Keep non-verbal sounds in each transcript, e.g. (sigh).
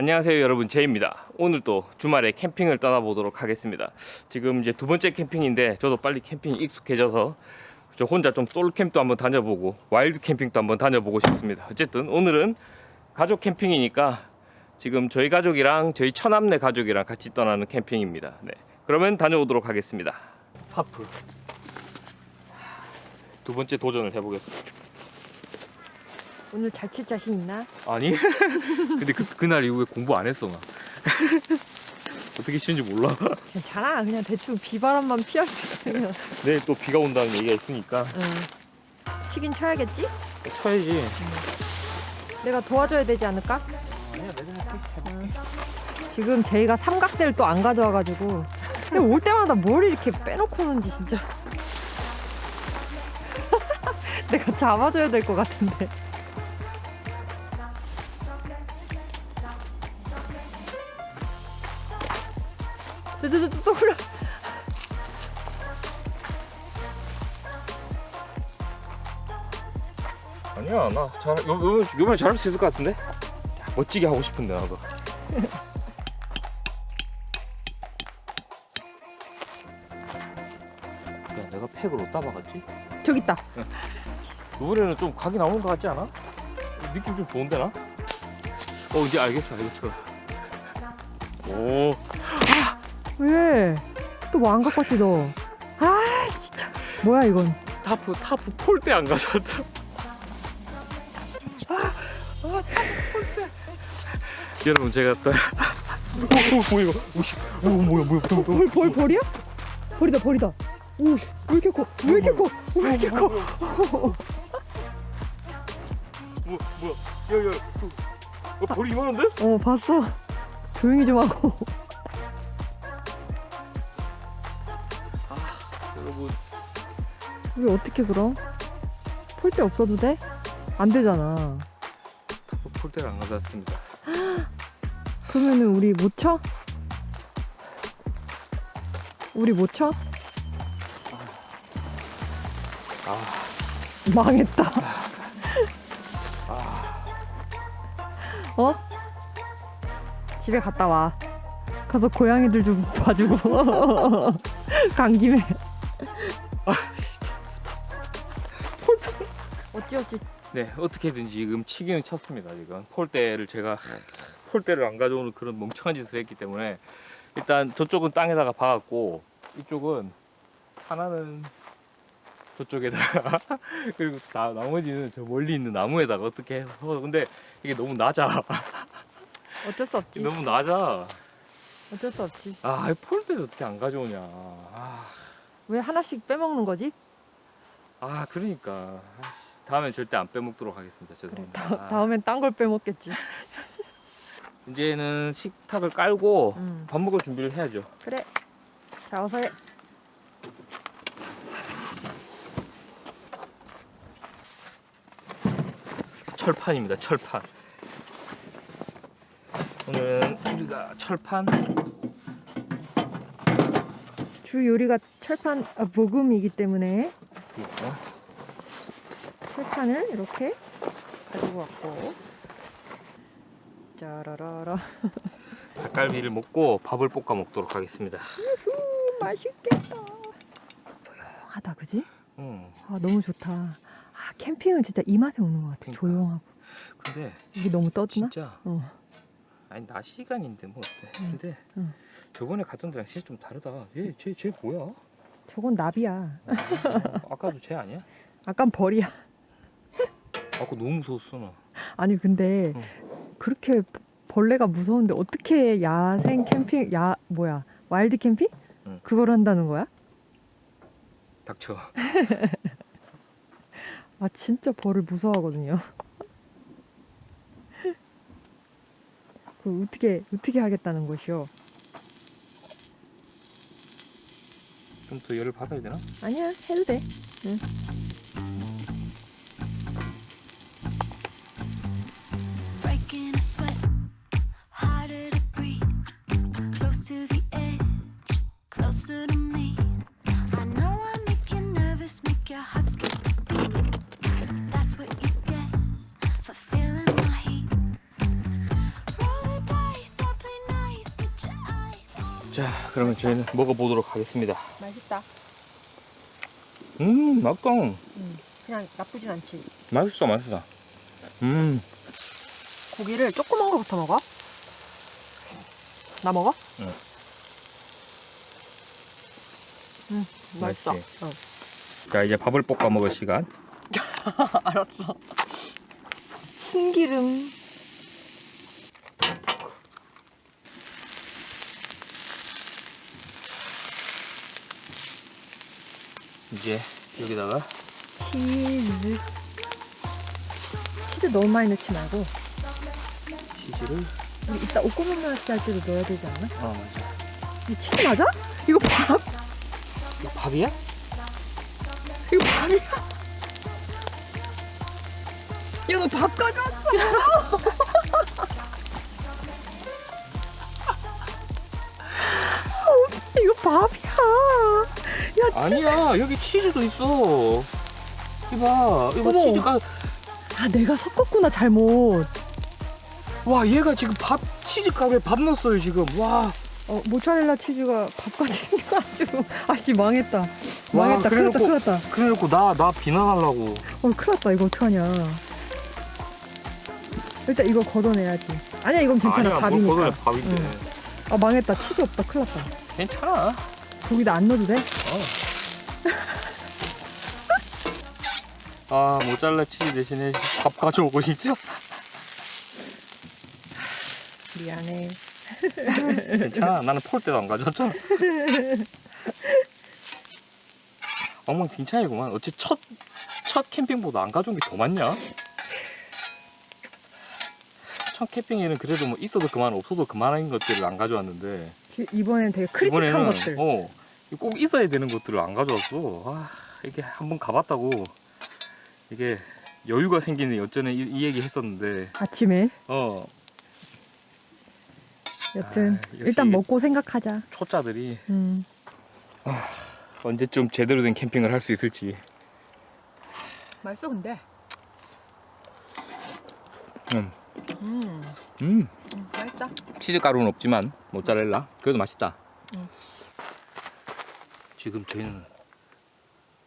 안녕하세요 여러분. 제이입니다. 오늘 또 주말에 캠핑을 떠나보도록 하겠습니다. 지금 이제 두 번째 캠핑인데 저도 빨리 캠핑이 익숙해져서 저 혼자 좀 솔캠도 한번 다녀보고 와일드 캠핑도 한번 다녀보고 싶습니다. 어쨌든 오늘은 가족 캠핑이니까 지금 저희 가족이랑 저희 처남네 가족이랑 같이 떠나는 캠핑입니다. 네 그러면 다녀오도록 하겠습니다. 파프 두 번째 도전을 해보겠습니다 오늘 잘 칠 자신 있나? 아니 (laughs) 근데 그, 그날 이후에 공부 안 했어 나 (laughs) 어떻게 치는지 몰라 괜찮아. 그냥 대충 비바람만 피하면. (laughs) 내일 또 비가 온다는 얘기가 있으니까 응. 치긴 쳐야겠지? 쳐야지 내가 도와줘야 되지 않을까? 아니야 내가 할게 응. 지금 제이가 삼각대를 또 안 가져와가지고 근데 올 때마다 뭘 이렇게 빼놓고 오는지 진짜 내가 잡아줘야 될 것 같은데 또 그래 아니야 나잘 요번에 요번에 잘할 수 있을 것 같은데 야, 멋지게 하고 싶은데 나도 야 내가 팩을 어디다 박았지? 저기 있다 이번에는 좀 각이 나오는 것 같지 않아? 느낌 좀 좋은데 나? 어 이제 알겠어 알겠어 오 왜? 또 뭐 안 갖고 왔지 너? 아 진짜 뭐야 이건 타프 타프 폴대 안 가져왔다. 여러분 제가 또 오, 오, 뭐야? 오씨, 오 뭐야 뭐야 뭐야 볼, 볼, 볼이야? 볼이다 볼이다 오왜 이렇게 커? 왜 이렇게 커? 왜 이렇게 커? 뭐 뭐야? 야야, 그, 어, 벌이 이만한데? 어 봤어 조용히 좀 하고 왜 어떻게 그럼? 폴대 없어도 돼? 안 되잖아 폴대를 안 가져왔습니다. (gasps) 그러면은 우리 못 쳐? 우리 못 쳐? 아, 망했다 아, (laughs) 어? 집에 갔다 와 가서 고양이들 좀 봐주고 (laughs) 간 김에 어찌 어찌? 네 어떻게든지 지금 치기는 쳤습니다 지금. 폴대를 제가 폴대를 안 가져오는 그런 멍청한 짓을 했기 때문에 일단 저쪽은 땅에다가 박았고 이쪽은 하나는 저쪽에다가 (laughs) 그리고 나, 나머지는 저 멀리 있는 나무에다가 어떻게 해서. 근데 이게 너무 낮아. 어쩔 수 없지. 너무 낮아. 어쩔 수 없지. 아 폴대를 어떻게 안 가져오냐. 아, 왜 하나씩 빼먹는 거지? 아 그러니까. 아이씨, 다음엔 절대 안 빼먹도록 하겠습니다. 죄송합니다. 다, 아, 다음엔 딴 걸 빼먹겠지. (laughs) 이제는 식탁을 깔고 음. 밥 먹을 준비를 해야죠. 그래. 자 어서 해. 철판입니다. 철판. 오늘은 우리가 철판. 주 요리가 철판 아, 볶음이기 때문에. 그리고 철판을 이렇게 가지고 왔고 짜라라라 닭갈비를 먹고 밥을 볶아 먹도록 하겠습니다. 음, 맛있겠다 조용하다 그지? 음, 아 너무 좋다 아 캠핑은 진짜 이 맛에 오는 것 같아 그러니까. 조용하고 근데 이게 너무 떠드나? 진짜 어. 아니 낮 시간인데 뭐 어때? 응, 근데 응. 저번에 갔던 데랑 진짜 좀 다르다. 얘 쟤쟤 쟤 뭐야? 저건 나비야 어, 아까도 쟤 아니야? (laughs) 아깐 벌이야 아까 너무 무서웠어 나. 아니 근데 응. 그렇게 벌레가 무서운데 어떻게 야생 캠핑 야 뭐야 와일드 캠핑? 응. 그걸 한다는 거야? 닥쳐. (laughs) 아 진짜 벌을 무서워하거든요. (laughs) 그 어떻게 어떻게 하겠다는 것이요? 좀 더 열을 받아야 되나? 아니야 해도 돼. Breaking 그러면 저희는 먹어보도록 하겠습니다. 맛있다. 음, 맛있다. 그냥 나쁘진 않지. 맛있어, 맛있어. 음, 고기를 조그만 거부터 먹어? 나 먹어? 응. 응, 맛있어. 맛있지? 응. 자, 이제 밥을 볶아 먹을 시간. (laughs) 알았어. 참기름. 이제 여기다가 치즈. 치즈 너무 많이 넣지 말고 치즈를. 우리 이따 오코노미야키 할 때도 넣어야 되지 않나? 어, 맞아. 이 치즈 맞아? 이거 밥? 이거 밥이야? 이거 밥이야? 야, 너 밥 가져왔어! 어, (laughs) 이거 밥이야! 아니야, 여기 치즈도 있어. 이봐, 이거 어머. 치즈가. 아, 내가 섞었구나, 잘못. 와, 얘가 지금 밥, 치즈 가루에 밥 넣었어요, 지금. 와. 어, 모짜렐라 치즈가 밥까지 (laughs) 생겨가지고. 아씨, 망했다. 와, 망했다. 큰일 났다, 그래놓고- 큰일 났다. 그래 놓고 나, 나 비난하려고. 어, 큰일 났다. 이거 어떡하냐. 일단 이거 걷어내야지. 아니야, 이건 괜찮아. 밥이니까. 뭘 걷어내, 밥인데. 응. 아, 망했다. 치즈 없다. 큰일 났다. 괜찮아. 거기다 안 넣어도 돼? 아, 모짜렐라 치즈 대신에 밥 가져오고 진짜. 미안해. 괜찮아. 나는 폴 때도 안 가져왔잖아. 엉망진창이구만. 어째 첫, 첫 캠핑보다 안 가져온 게 더 많냐? 첫 캠핑에는 그래도 뭐 있어도 그만 없어도 그만한 것들을 안 가져왔는데 이번엔 되게 크리틱한 이번에는 것들. 어, 꼭 있어야 되는 것들을 안 가져왔어. 아, 이게 한번 가봤다고 이게 여유가 생기는 어쩌네 이, 이 얘기 했었는데 아침에. 어 여튼 아, 일단 이게- 먹고 생각하자. 초짜들이 음. 언제쯤 제대로 된 캠핑을 할 수 있을지 맛있어 근데. 음. 음. 음 맛있다. 치즈 가루는 없지만 모짜렐라 그래도 맛있다 음. 지금 저희는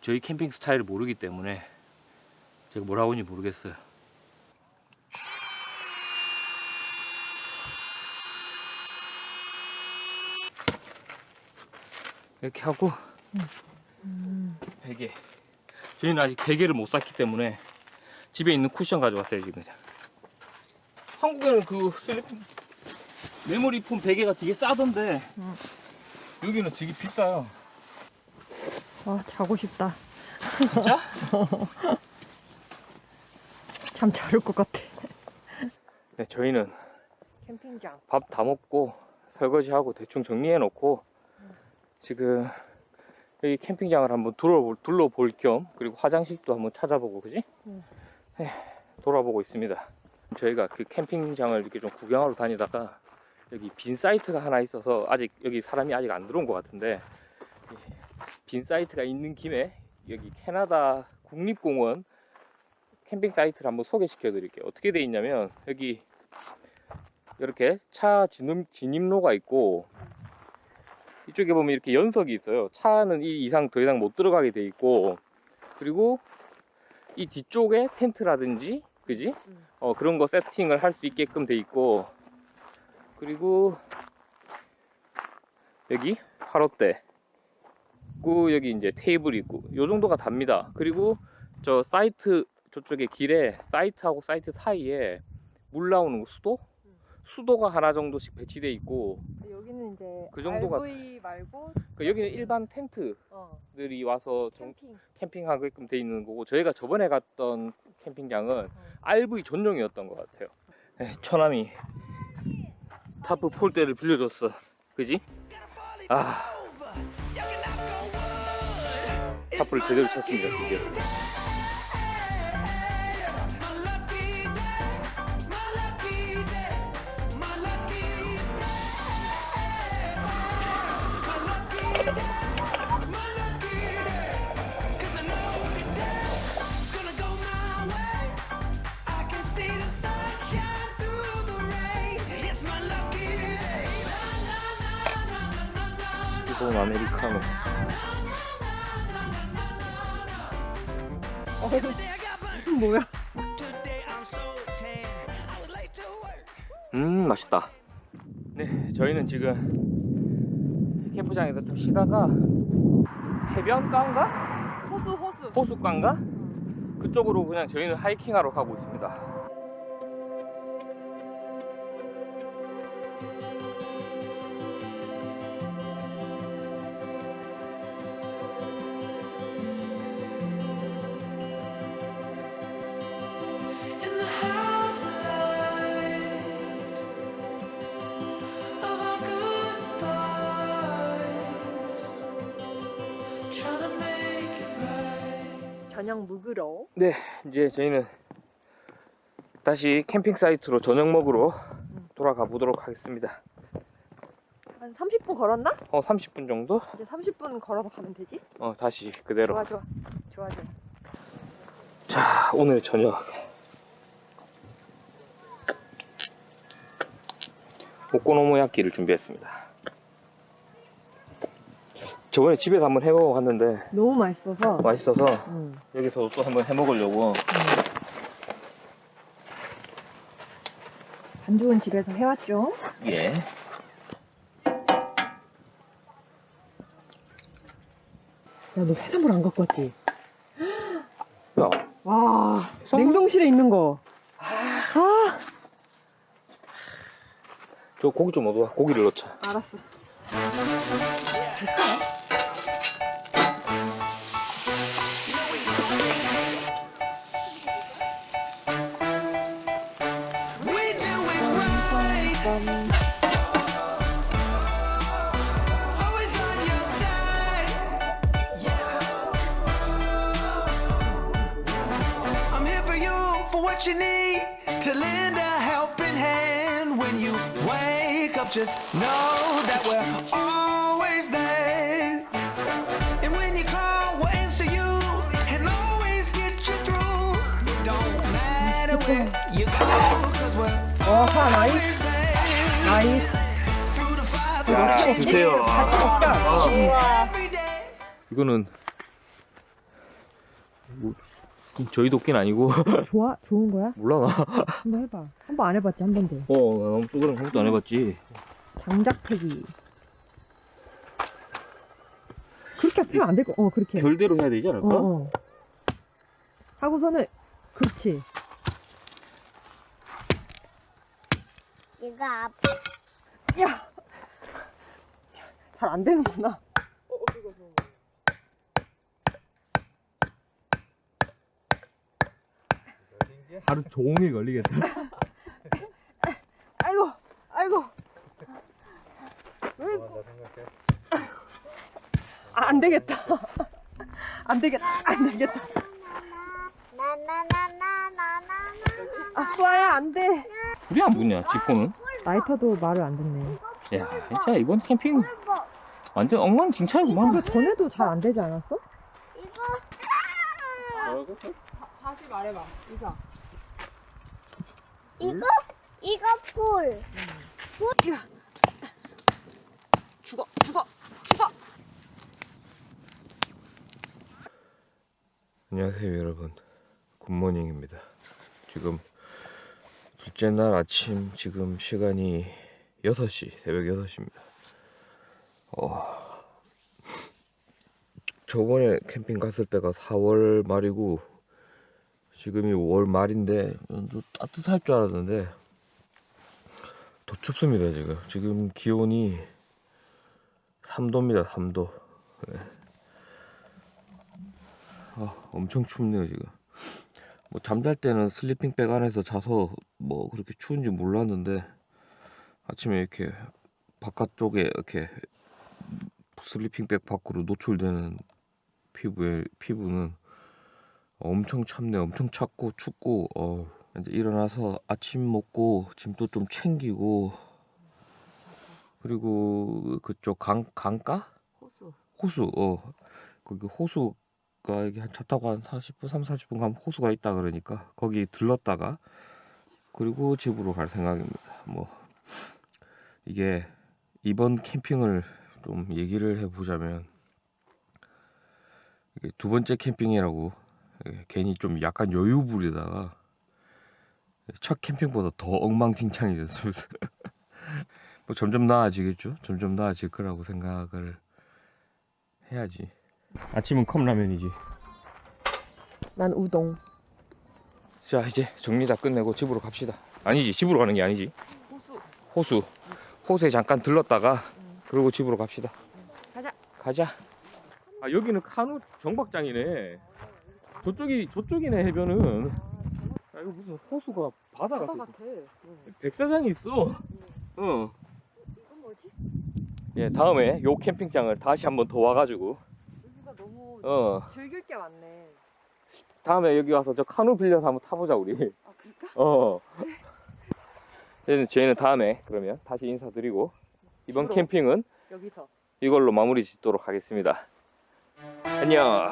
저희 캠핑 스타일을 모르기 때문에 제가 뭐라고 하는지 모르겠어요 이렇게 하고 음. 베개 저희는 아직 베개를 못 샀기 때문에 집에 있는 쿠션 가져왔어요 지금 한국에는 그 슬리핑 메모리 폼 베개가 되게 싸던데 음. 여기는 되게 비싸요 아 자고 싶다. 진짜? (laughs) 참 자를 것 같아. 네, 저희는 캠핑장. 밥 다 먹고 설거지하고 대충 정리해 놓고 지금 여기 캠핑장을 한번 둘러볼, 둘러볼 겸 그리고 화장실도 한번 찾아보고 그지? 음. 네, 돌아보고 있습니다 저희가 그 캠핑장을 이렇게 좀 구경하러 다니다가 여기 빈 사이트가 하나 있어서 아직 여기 사람이 아직 안 들어온 것 같은데 이 빈 사이트가 있는 김에 여기 캐나다 국립공원 캠핑 사이트를 한번 소개시켜 드릴게요 어떻게 돼 있냐면 여기 이렇게 차 진입, 진입 로가 있고 이쪽에 보면 이렇게 연석이 있어요. 차는 이 이상 더 이상 못 들어가게 돼 있고 그리고 이 뒤쪽에 텐트라든지 그지? 음. 어 그런 거 세팅을 할 수 있게끔 돼 있고 그리고 여기 화롯대 있고 여기 이제 테이블 있고 요 정도가 답니다. 그리고 저 사이트 저쪽에 길에 사이트하고 사이트 사이에 물 나오는 거 수도 수도가 하나 정도씩 배치돼 있고 여기는 이제 그 정도가- RV 말고 그 여기는 일반 텐트들이 어, 와서 정- 캠핑. 캠핑하게끔 돼 있는 거고 저희가 저번에 갔던 캠핑장은 RV 전용이었던 것 같아요. 에, 처남이 타프 폴대를 빌려줬어, 그지? 아 타프를 제대로 쳤습니다, 드디어. Work. 음 맛있다. 네 저희는 지금 캠프장에서 좀 쉬다가 해변가인가 호수 호수. 호숫가인가 그쪽으로 그냥 저희는 하이킹하러 가고 있습니다. 저녁 묵으러. 네 이제 저희는 다시 캠핑 사이트로 저녁 먹으러 돌아가 보도록 하겠습니다. 한 30분 걸었나? 어 30분 정도? 이제 30분 걸어서 가면 되지? 어 다시 그대로. 좋아 좋아. 좋아 좋아. 자 오늘 저녁 오코노모야끼를 준비했습니다. 저번에 집에서 한번 해 먹어 봤는데 너무 맛있어서. 맛있어서 응. 여기서 또 한번 해 먹으려고 간 좋은 집에서 해왔죠. 예. 야, 너 해산물 안 갖고 왔지? 야, 와, 해산물? 냉동실에 있는 거. 아, 저 고기 좀 얻어와. 고기를 넣자. 알았어. We what you need to lend a helping hand when you wake up. Just know that we're always there. And when you call, we'll answer you and always get you through. Don't matter where you go, cause we're 어, 사 나이스. always there. 나이스. Through the fire, 야, through the change, 드세요. every day. 이거는 뭐, 저희 도끼는 아니고 (laughs) 좋아? 좋은 거야? 몰라 나. 한번 해봐. 한 번 안 해봤지, 한 번도. 어, 나 너무 쪼그랑 한번도 안 해봤지. 장작패기. 그렇게 하면 안 될 거. 어, 그렇게. 결대로 해야 되지 않을까? 어, 어. 하고서는 그렇지. 이거 앞 야, 잘 안 되는구나. 하루 종일 걸리겠다. (laughs) 아이고, 아이고. 왜? 아, (laughs) 안 되겠다. 안 되겠다. 안 되겠다. 나나나나나나나 아, 수아야, 안 돼. 우리 안 붙냐, 지포는? 라이터도 말을 안 듣네. 야, 진짜 이번 캠핑 완전 엉망진창이구만. 이거 전에도 잘 안 되지 않았어? 다시 말해봐. 이거. 이거 이거 풀 죽어, 죽어, 죽어. 안녕하세요 여러분. 굿모닝입니다. 지금 둘째 날 아침 지금 시간이 6시 새벽 6시입니다. 어, 저번에 캠핑 갔을 때가 4월 말이고 지금이 5월 말인데 따뜻할 줄 알았는데 더 춥습니다 지금. 지금 기온이 3도입니다 3도. 아, 엄청 춥네요 지금. 뭐 잠잘 때는 슬리핑백 안에서 자서 뭐 그렇게 추운지 몰랐는데 아침에 이렇게 바깥쪽에 이렇게 슬리핑백 밖으로 노출되는 피부에 피부는 엄청 찹네, 엄청 찼고 춥고 어 이제 일어나서 아침 먹고 짐도 좀 챙기고 그리고 그쪽 강 강가? 호수. 호수 어. 거기 호수가 이게 한 차 타고 한 40분 3, 40분 가면 호수가 있다 그러니까 거기 들렀다가 그리고 집으로 갈 생각입니다. 뭐 이게 이번 캠핑을 좀 얘기를 해보자면 이게 두 번째 캠핑이라고 예, 괜히 좀 약간 여유 부리다가 첫 캠핑보다 더 엉망진창이 됐습니다. (laughs) 뭐 점점 나아지겠죠. 점점 나아질 거라고 생각을 해야지. 아침은 컵라면이지. 난 우동. 자 이제 정리 다 끝내고 집으로 갑시다. 아니지 집으로 가는 게 아니지. 호수. 호수 호수에 잠깐 들렀다가 그리고 집으로 갑시다. 가자. 가자. 아 여기는 카누 정박장이네. 저쪽이 저쪽이네 해변은. 아 이거 무슨 호수가 바다 같아. 같아. 백사장이 있어. 어. 이건 뭐지? 예 다음에 요 캠핑장을 다시 한번 더 와가지고 여기가 너무 어 즐길 게 많네. 다음에 여기 와서 저 카누 빌려서 한번 타보자 우리. 아 그럴까? 어. 저희는 저희는 다음에 그러면 다시 인사드리고 이번 집으로. 캠핑은 여기서. 이걸로 마무리 짓도록 하겠습니다. 안녕.